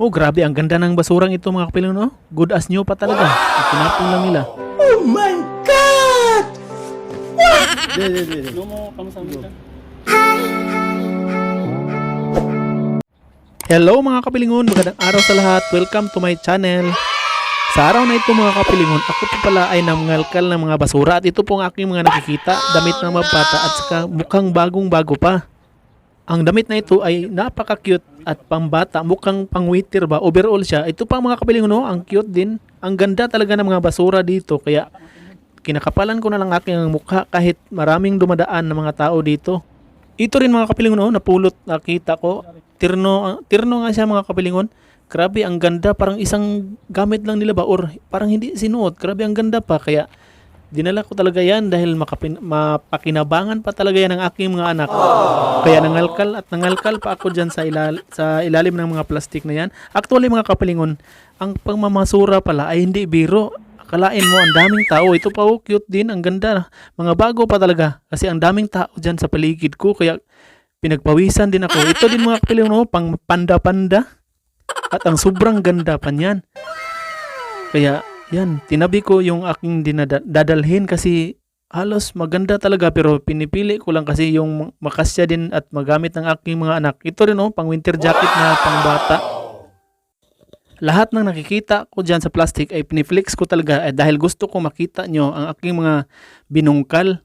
Oh, grabe. Ang ganda ng basurang ito mga kapiling, no? Good as new pa talaga. At Tinapon lang nila. Oh my God! Di, di, di. No mo kamusta Hello mga kapilingon, magandang araw sa lahat. Welcome to my channel. Sa araw na ito mga kapilingon, ako po pala ay nangalkal ng mga basura at ito po ang aking mga nakikita, damit ng mga bata at saka mukhang bagong bago pa. Ang damit na ito ay napaka-cute at pambata, mukhang pangwitir ba, overall siya. Ito pa mga kapilingon, no? ang cute din. Ang ganda talaga ng mga basura dito, kaya kinakapalan ko na lang aking mukha kahit maraming dumadaan ng mga tao dito. Ito rin mga kapilingon, no? napulot nakita ko. Tirno, tirno nga siya mga kapilingon. Grabe, ang ganda. Parang isang gamit lang nila ba? Or parang hindi sinuot. Grabe, ang ganda pa. Kaya dinala ko talaga yan dahil makapin, mapakinabangan pa talaga yan ng aking mga anak. Kaya nangalkal at nangalkal pa ako dyan sa, ilal, sa ilalim ng mga plastic na yan. Actually mga kapilingon, ang pagmamasura pala ay hindi biro. Akalain mo, ang daming tao. Ito pa, oh, cute din. Ang ganda. Mga bago pa talaga. Kasi ang daming tao dyan sa paligid ko. Kaya pinagpawisan din ako. Ito din mga kapilingon, oh, pang panda-panda. At ang sobrang ganda pa niyan. Kaya, yan, tinabi ko yung aking dinada- dadalhin kasi halos maganda talaga pero pinipili ko lang kasi yung makasya din at magamit ng aking mga anak. Ito rin oh, pang winter jacket na pang bata. Lahat ng nakikita ko dyan sa plastic ay piniflex ko talaga eh, dahil gusto ko makita nyo ang aking mga binungkal.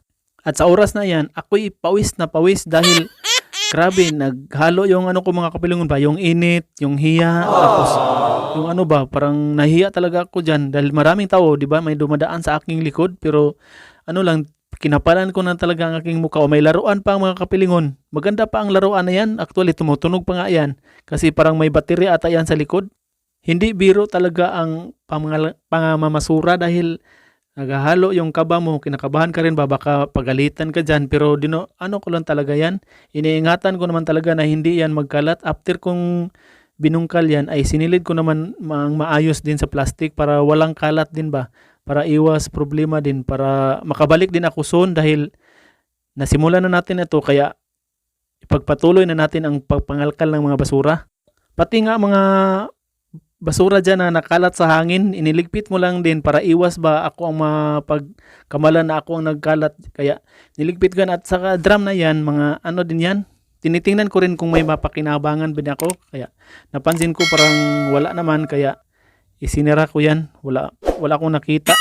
At sa oras na yan, ako'y pawis na pawis dahil grabe, naghalo yung ano ko mga kapilingon ba, yung init, yung hiya, tapos yung ano ba, parang nahiya talaga ako dyan dahil maraming tao, di ba, may dumadaan sa aking likod pero ano lang, kinapalan ko na talaga ang aking mukha o may laruan pa ang mga kapilingon. Maganda pa ang laruan na yan, actually tumutunog pa nga yan kasi parang may baterya ata yan sa likod. Hindi biro talaga ang pangamamasura dahil naghahalo yung kaba mo, kinakabahan ka rin ba, baka pagalitan ka dyan, pero dino, ano ko lang talaga yan, iniingatan ko naman talaga na hindi yan magkalat. After kong binungkal yan, ay sinilid ko naman ma- maayos din sa plastic para walang kalat din ba, para iwas problema din, para makabalik din ako soon dahil nasimulan na natin ito, kaya ipagpatuloy na natin ang pagpangalkal ng mga basura. Pati nga mga basura dyan na nakalat sa hangin, iniligpit mo lang din para iwas ba ako ang mapagkamalan na ako ang nagkalat. Kaya niligpit ko yan at saka drum na yan, mga ano din yan. Tinitingnan ko rin kung may mapakinabangan din ako. Kaya napansin ko parang wala naman kaya isinira ko yan. Wala, wala akong nakita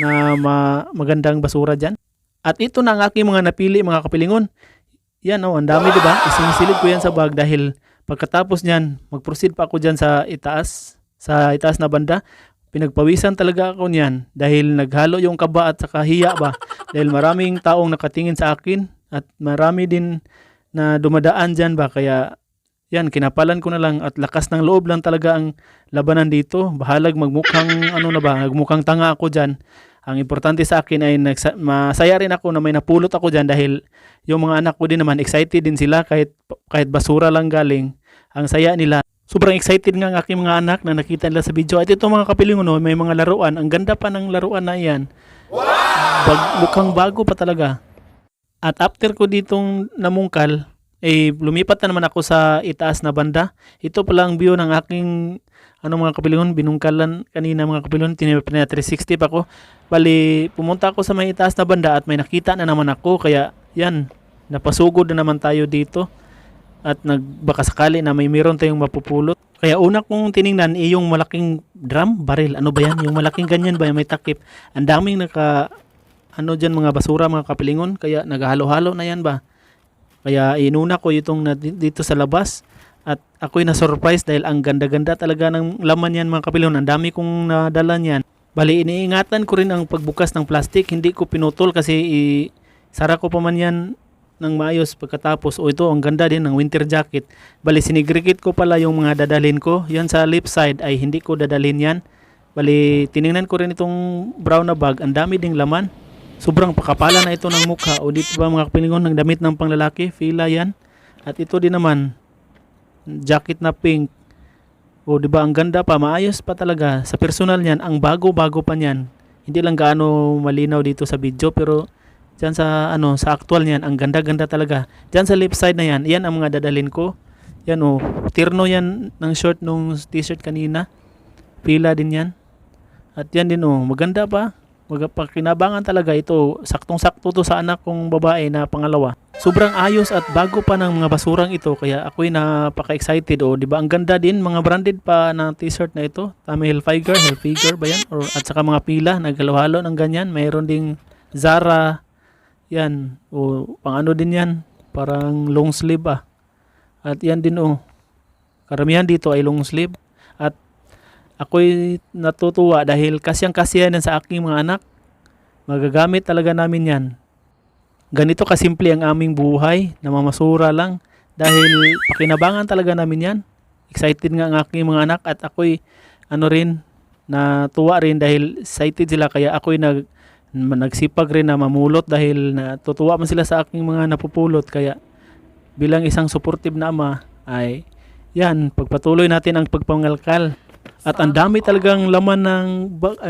na ma- magandang basura dyan. At ito na ang aking mga napili mga kapilingon. Yan oh, ang dami 'di ba? Isinisilid ko yan sa bag dahil pagkatapos niyan, mag-proceed pa ako diyan sa itaas, sa itaas na banda. Pinagpawisan talaga ako niyan dahil naghalo yung kaba at saka hiya ba. dahil maraming taong nakatingin sa akin at marami din na dumadaan diyan ba kaya yan, kinapalan ko na lang at lakas ng loob lang talaga ang labanan dito. Bahalag magmukhang ano na ba, magmukhang tanga ako diyan. Ang importante sa akin ay nagsa- masaya rin ako na may napulot ako diyan dahil yung mga anak ko din naman excited din sila kahit kahit basura lang galing. Ang saya nila. Sobrang excited nga ang aking mga anak na nakita nila sa video. At ito mga kapilingon, no, may mga laruan. Ang ganda pa ng laruan na yan. Bag, mukhang bago pa talaga. At after ko ditong namungkal, eh, lumipat na naman ako sa itaas na banda. Ito pala ang view ng aking ano mga kapilingon, binungkalan kanina mga kapilingon, tinipin na 360 pa ako. Bali, pumunta ako sa may itaas na banda at may nakita na naman ako. Kaya yan, napasugod na naman tayo dito. At nagbaka sakali na may meron tayong mapupulot. Kaya una kong tiningnan ay yung malaking drum, baril. Ano ba yan? Yung malaking ganyan ba? May takip. Ang daming naka, ano dyan mga basura, mga kapilingon. Kaya naghahalo-halo na yan ba? Kaya inuna ko itong dito sa labas. At ako'y na-surprise dahil ang ganda-ganda talaga ng laman yan mga kapilingon. Ang dami kong nadala niyan. Bali, iniingatan ko rin ang pagbukas ng plastic. Hindi ko pinutol kasi i- sara ko pa man yan ng maayos pagkatapos. O ito, ang ganda din ng winter jacket. Bali, sinigrikit ko pala yung mga dadalhin ko. Yan sa left side ay hindi ko dadalhin yan. Bali, tiningnan ko rin itong brown na bag. Ang dami ding laman. Sobrang pakapala na ito ng mukha. O dito ba mga kapilingon ng damit ng panglalaki? Fila yan. At ito din naman, jacket na pink. O di ba ang ganda pa, maayos pa talaga. Sa personal niyan, ang bago-bago pa niyan. Hindi lang gaano malinaw dito sa video pero diyan sa ano sa actual niyan, ang ganda-ganda talaga. Diyan sa left side na yan, iyan ang mga dadalhin ko. Yan oh, tirno yan ng short nung t-shirt kanina. Pila din yan. At yan din oh, maganda pa. Magpakinabangan talaga ito. Saktong-sakto to sa anak kong babae na pangalawa. Sobrang ayos at bago pa ng mga basurang ito kaya ako'y napaka-excited oh, 'di ba? Ang ganda din mga branded pa na t-shirt na ito. Tama Hilfiger, Hilfiger ba yan? Or at saka mga pila naghalo-halo ng ganyan. Mayroon ding Zara. Yan. O pang ano din yan? Parang long sleeve ah. At yan din oh. Karamihan dito ay long sleeve. Ako'y natutuwa dahil kasyang-kasya yan sa aking mga anak. Magagamit talaga namin yan. Ganito kasimple ang aming buhay, namamasura lang. Dahil pakinabangan talaga namin yan. Excited nga ang aking mga anak at ako'y ano rin, natuwa rin dahil excited sila kaya ako'y nag, nagsipag rin na mamulot dahil natutuwa man sila sa aking mga napupulot kaya bilang isang supportive na ama ay yan, pagpatuloy natin ang pagpangalkal. At ang dami talagang laman ng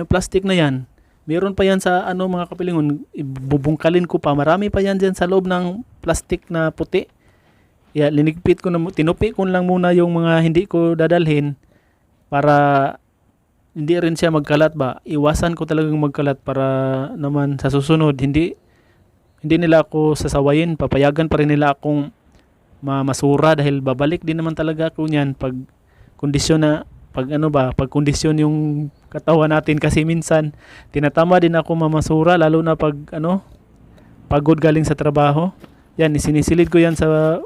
plastic na yan. Meron pa yan sa ano mga kapilingon, ibubungkalin ko pa. Marami pa yan dyan sa loob ng plastic na puti. Yeah, linigpit ko na, tinupi ko lang muna yung mga hindi ko dadalhin para hindi rin siya magkalat ba. Iwasan ko talagang magkalat para naman sa susunod hindi hindi nila ako sasawayin, papayagan pa rin nila akong mamasura dahil babalik din naman talaga ako niyan pag kondisyon na pag ano ba, pag kondisyon yung katawan natin kasi minsan tinatama din ako mamasura lalo na pag ano pagod galing sa trabaho. Yan, isinisilid ko yan sa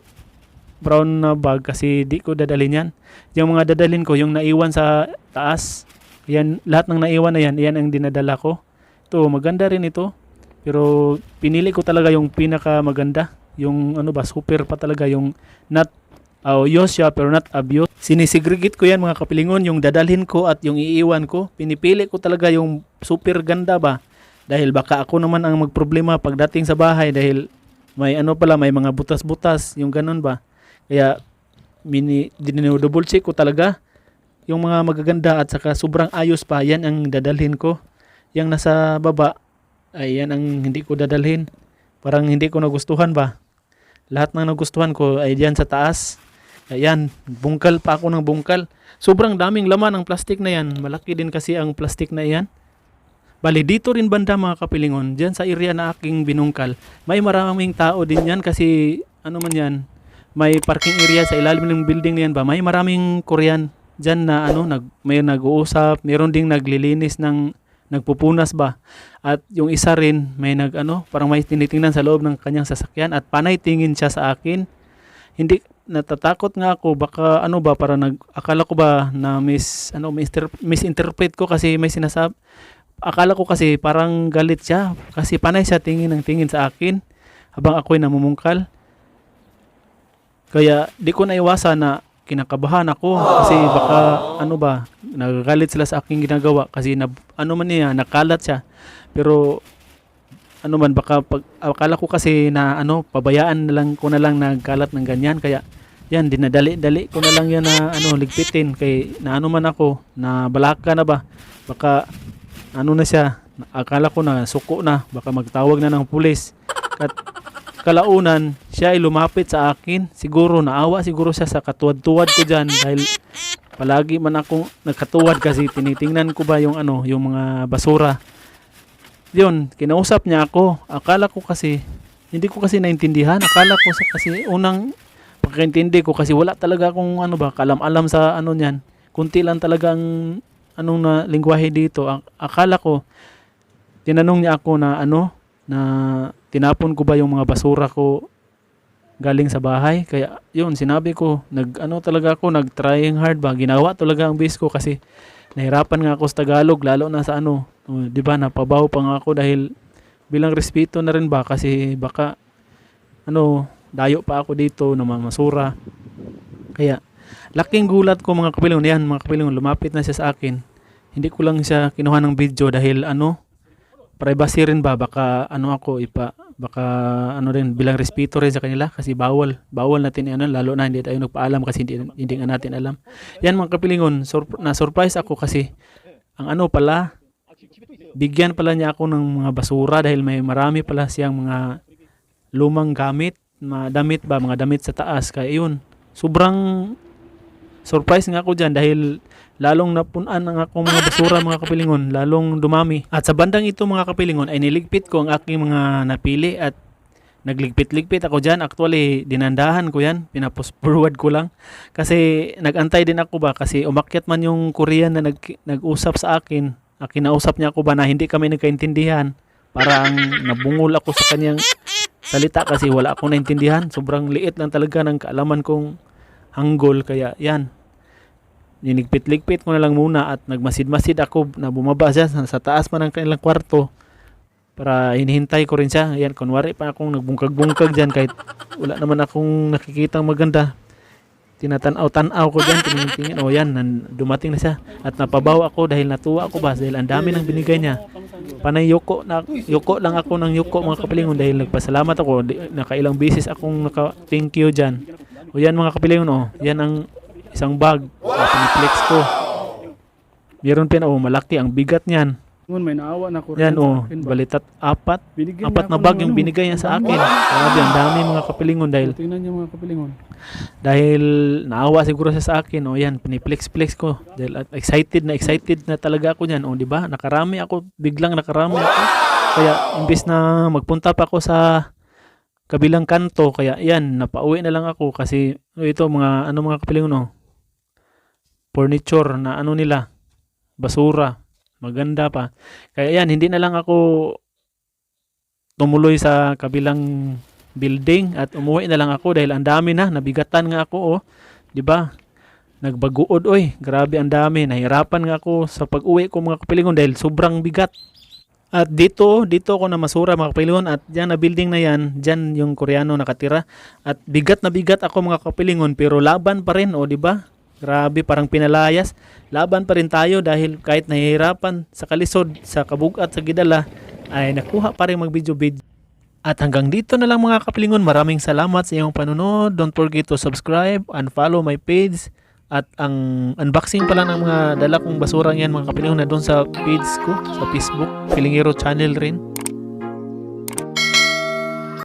brown na bag kasi di ko dadalhin yan. Yung mga dadalhin ko, yung naiwan sa taas, yan, lahat ng naiwan na yan, yan ang dinadala ko. Ito, maganda rin ito. Pero pinili ko talaga yung pinaka maganda. Yung ano ba, super pa talaga. Yung not uh, siya pero not abuse. Sinisegregate ko yan mga kapilingon. Yung dadalhin ko at yung iiwan ko. Pinipili ko talaga yung super ganda ba. Dahil baka ako naman ang magproblema pagdating sa bahay dahil may ano pala, may mga butas-butas, yung ganun ba. Kaya mini dinodouble check ko talaga yung mga magaganda at saka sobrang ayos pa, yan ang dadalhin ko. Yung nasa baba, ay yan ang hindi ko dadalhin. Parang hindi ko nagustuhan ba. Lahat ng nagustuhan ko ay diyan sa taas. Ayan, bungkal pa ako ng bungkal. Sobrang daming laman ang plastic na yan. Malaki din kasi ang plastic na yan. Bali, dito rin banda mga kapilingon, dyan sa area na aking binungkal, may maraming tao din yan kasi ano man yan, may parking area sa ilalim ng building na yan ba, may maraming Korean dyan na ano, nag, may nag-uusap, meron ding naglilinis ng nagpupunas ba. At yung isa rin, may nag ano, parang may tinitingnan sa loob ng kanyang sasakyan at panay tingin siya sa akin. Hindi natatakot nga ako baka ano ba para nag akala ko ba na mis ano mister, misinterpret ko kasi may sinasab akala ko kasi parang galit siya kasi panay siya tingin ng tingin sa akin habang ako'y namumungkal. Kaya di ko naiwasan na kinakabahan ako kasi baka ano ba nagagalit sila sa aking ginagawa kasi na, ano man niya nakalat siya pero ano man baka pag akala ko kasi na ano pabayaan na lang ko na lang nagkalat ng ganyan kaya yan dinadali-dali ko na lang yan na ano ligpitin kay na ano man ako na balaka na ba baka ano na siya, akala ko na suko na, baka magtawag na ng pulis. At kalaunan, siya ay lumapit sa akin. Siguro naawa siguro siya sa katuwad-tuwad ko dyan dahil palagi man akong nagkatuwad kasi tinitingnan ko ba yung ano, yung mga basura. Yun, kinausap niya ako. Akala ko kasi, hindi ko kasi naintindihan. Akala ko kasi unang pagkaintindi ko kasi wala talaga akong ano ba, kalam-alam sa ano niyan. Kunti lang talaga ang anong na lingwahe dito. Ang akala ko tinanong niya ako na ano na tinapon ko ba yung mga basura ko galing sa bahay. Kaya yun, sinabi ko, nag ano talaga ako, nag trying hard ba. Ginawa talaga ang best ko kasi nahirapan nga ako sa Tagalog lalo na sa ano, 'di ba? Napabaw pa nga ako dahil bilang respeto na rin ba kasi baka ano, dayo pa ako dito na mamasura. Kaya laking gulat ko mga kapilingon yan mga kapilingon lumapit na siya sa akin. Hindi ko lang siya kinuha ng video dahil ano privacy rin ba? Baka ano ako ipa baka ano rin bilang respeto rin sa kanila kasi bawal bawal natin ano lalo na hindi tayo nagpaalam kasi hindi, hindi nga natin alam. Yan mga kapilingon sur- na surprise ako kasi ang ano pala bigyan pala niya ako ng mga basura dahil may marami pala siyang mga lumang gamit mga damit ba mga damit sa taas kaya yun sobrang surprise nga ako dyan dahil lalong napunan ang akong mga basura mga kapilingon, lalong dumami. At sa bandang ito mga kapilingon ay niligpit ko ang aking mga napili at nagligpit-ligpit ako dyan. Actually, dinandahan ko yan. Pinapos forward ko lang. Kasi nagantay din ako ba kasi umakyat man yung Korean na nag, nag-usap sa akin. Ah, Kinausap niya ako ba na hindi kami nagkaintindihan. Parang nabungol ako sa kanyang salita kasi wala akong naintindihan. Sobrang liit lang talaga ng kaalaman kong hanggol. Kaya yan, ninigpit-ligpit ko na lang muna at nagmasid-masid ako na bumaba siya sa, taas pa ng kanilang kwarto para hinihintay ko rin siya. Ayan, kunwari pa akong nagbungkag-bungkag dyan kahit wala naman akong nakikitang maganda. Tinatanaw-tanaw ko dyan, tingin-tingin, oh yan, dumating na siya. At napabaw ako dahil natuwa ako ba dahil ang dami ng binigay niya. Panay yuko, na, yuko lang ako ng yuko mga kapilingon dahil nagpasalamat ako. Nakailang beses akong naka thank you dyan. O yan mga kapilingon, oh, yan ang isang bag. Uh, piniplex ko. Meron pa oh, malaki ang bigat niyan. Ngun may naawa na ko Yan rin oh, sa akin ba? balitat apat. Binigyan Apat na bag ng yung ano, binigay niya sa akin. Grabe, ang dami mga kapilingon dahil Tingnan niyo mga kapilingon. dahil naawa siguro siya sa akin. O yan, piniplex-plex ko. Dahil excited na excited na talaga ako niyan. O di ba? Nakarami ako, biglang nakarami ako. Kaya imbes na magpunta pa ako sa kabilang kanto, kaya yan, napauwi na lang ako kasi o, ito mga ano mga kapilingon oh. Furniture na ano nila, basura, maganda pa. Kaya yan, hindi na lang ako tumuloy sa kabilang building at umuwi na lang ako dahil ang dami na, nabigatan nga ako oh. 'Di ba? Nagbaguod oy, grabe ang dami. Nahirapan nga ako sa pag-uwi ko mga kapilingon dahil sobrang bigat. At dito, dito ako na masura mga kapilingon at diyan na building na yan, diyan yung Koreano nakatira. At bigat na bigat ako mga kapilingon pero laban pa rin, o di ba? Grabe, parang pinalayas. Laban pa rin tayo dahil kahit nahihirapan sa kalisod, sa kabugat, sa gidala, ay nakuha pa rin mag-video-video. At hanggang dito na lang mga kapilingon. Maraming salamat sa iyong panunod. Don't forget to subscribe and follow my page. At ang unboxing pala ng mga dala kong basura yan mga kapilingon na doon sa page ko sa Facebook. Pilingero channel rin.